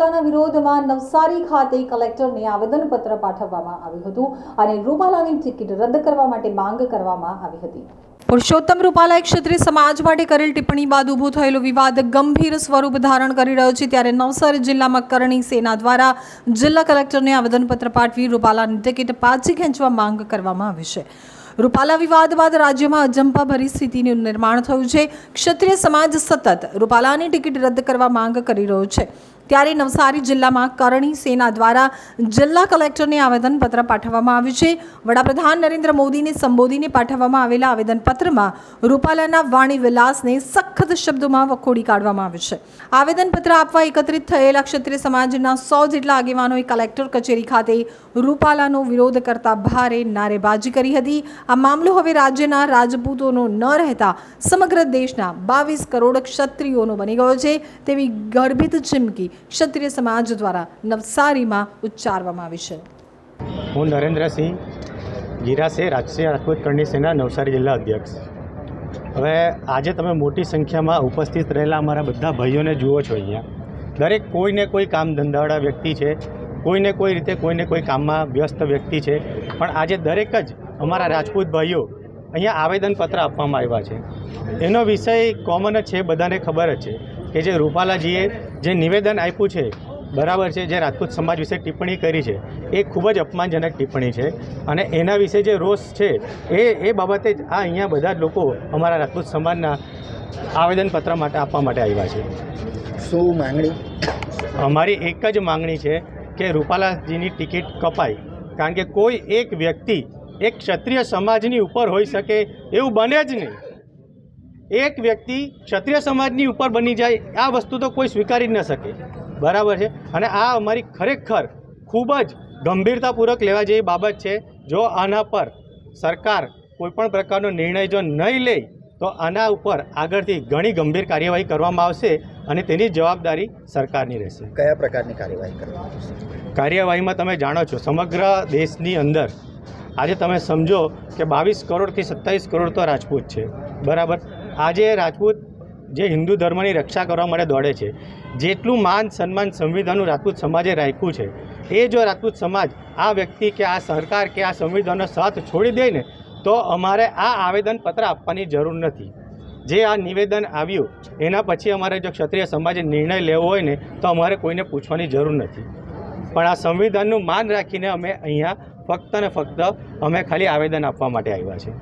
વિરોધમાં નવસારી ખાતે કલેક્ટરને આવેદનપત્ર પાઠવવામાં આવ્યું હતું અને રૂપાલાની ટિકિટ રદ કરવા માટે માંગ કરવામાં આવી હતી. પુરુષોત્તમ રૂપાલાએ ક્ષત્રિય સમાજ માટે કરેલ ટિપ્પણી બાદ ઊભો થયેલો વિવાદ ગંભીર સ્વરૂપ ધારણ કરી રહ્યો છે. ત્યારે નવસારી જિલ્લામાં કરણી સેના દ્વારા જિલ્લા કલેક્ટરને આવેદનપત્ર પાઠવી રૂપાલાની ટિકિટ પાછી ખેંચવા માંગ કરવામાં આવી છે. રૂપાલા વિવાદ બાદ રાજ્યમાં અજંપાભરી સ્થિતિનું નિર્માણ થયું છે. ક્ષત્રિય સમાજ સતત રૂપાલાની ટિકિટ રદ કરવા માંગ કરી રહ્યો છે. ત્યારે નવસારી જિલ્લામાં કરણી સેના દ્વારા જિલ્લા કલેક્ટરને આવેદનપત્ર પાઠવવામાં આવ્યું છે. વડાપ્રધાન નરેન્દ્ર મોદીને સંબોધીને પાઠવવામાં આવેલા આવેદનપત્રમાં રૂપાલાના વાણી વિલાસને સખત શબ્દોમાં વખોડી કાઢવામાં આવ્યું છે. આવેદનપત્ર આપવા એકત્રિત થયેલા ક્ષત્રિય સમાજના સો જેટલા આગેવાનોએ કલેક્ટર કચેરી ખાતે રૂપાલાનો વિરોધ કરતા ભારે નારેબાજી કરી હતી. આ મામલો હવે રાજ્યના રાજપૂતોનો ન રહેતા સમગ્ર દેશના બાવીસ કરોડ ક્ષત્રિયોનો બની ગયો છે. તેવી ગર્ભિત ચીમકી ક્ષત્રિય સમાજ દ્વારા નવસારીમાં ઉચ્ચારવામાં આવી છે. હું નરેન્દ્રસિંહ ગીરાસે રાષ્ટ્રીય રાજપૂત કરણી સેના નવસારી જિલ્લા અધ્યક્ષ. હવે આજે તમે મોટી સંખ્યામાં ઉપસ્થિત રહેલા અમારા બધા ભાઈઓને જુઓ છો અહીંયા. દરેક કોઈને કોઈ કામ ધંધાવાળા વ્યક્તિ છે, કોઈને કોઈ રીતે કોઈને કોઈ કામમાં વ્યસ્ત વ્યક્તિ છે, પણ આજે દરેક જ અમારા રાજપૂત ભાઈઓ અહીંયા આવેદનપત્ર આપવામાં આવ્યા છે. એનો વિષય કોમન જ છે, બધાને ખબર જ છે. કે જે રૂપાલાજીએ જે નિવેદન આપ્યું છે બરાબર છે જે રાજપૂત સમાજ વિશે ટિપ્પણી કરી છે એ ખૂબ જ અપમાનજનક ટિપ્પણી છે. અને એના વિશે જે રોષ છે એ એ બાબતે જ આ અહીંયા બધા જ લોકો અમારા રાજપૂત સમાજના આવેદનપત્ર માટે આપવા માટે આવ્યા છે. શું માંગણી? અમારી એક જ માંગણી છે કે રૂપાલાજીની ટિકિટ કપાય. કારણ કે કોઈ એક વ્યક્તિ એક ક્ષત્રિય સમાજની ઉપર હોઈ શકે એવું બને જ નહીં. એક વ્યક્તિ ક્ષત્રિય સમાજની ઉપર બની જાય આ વસ્તુ તો કોઈ સ્વીકારી જ ન શકે. બરાબર છે? અને આ અમારી ખરેખર ખૂબ જ ગંભીરતાપૂર્વક લેવા જેવી બાબત છે. જો આના પર સરકાર કોઈપણ પ્રકારનો નિર્ણય જો નહીં લે તો આના ઉપર આગળથી ઘણી ગંભીર કાર્યવાહી કરવામાં આવશે અને તેની જવાબદારી સરકારની રહેશે. કયા પ્રકારની કાર્યવાહી કરવામાં આવશે કાર્યવાહીમાં તમે જાણો છો સમગ્ર દેશની અંદર આજે તમે સમજો કે બાવીસ કરોડથી સત્તાવીસ કરોડ તો રાજપૂત છે. બરાબર? આજે રાજપૂત જે હિન્દુ ધર્મની રક્ષા કરવા માટે દોડે છે, જેટલું માન, સન્માન સંવિધાનનું રાજપૂત સમાજે રાખ્યું છે, એ જો રાજપૂત સમાજ આ વ્યક્તિ કે આ સરકાર કે આ સંવિધાનનો સાથ છોડી દે ને, તો અમારે આ આવેદનપત્ર આપવાની જરૂર નથી. જે આ નિવેદન આવ્યું, એના પછી અમારે જો ક્ષત્રિય સમાજે નિર્ણય લેવો હોય ને, તો અમારે કોઈને પૂછવાની જરૂર નથી. પણ આ સંવિધાનનું માન રાખીને અમે અહીંયા ફક્ત ને ફક્ત અમે ખાલી આવેદન આપવા માટે આવ્યા છે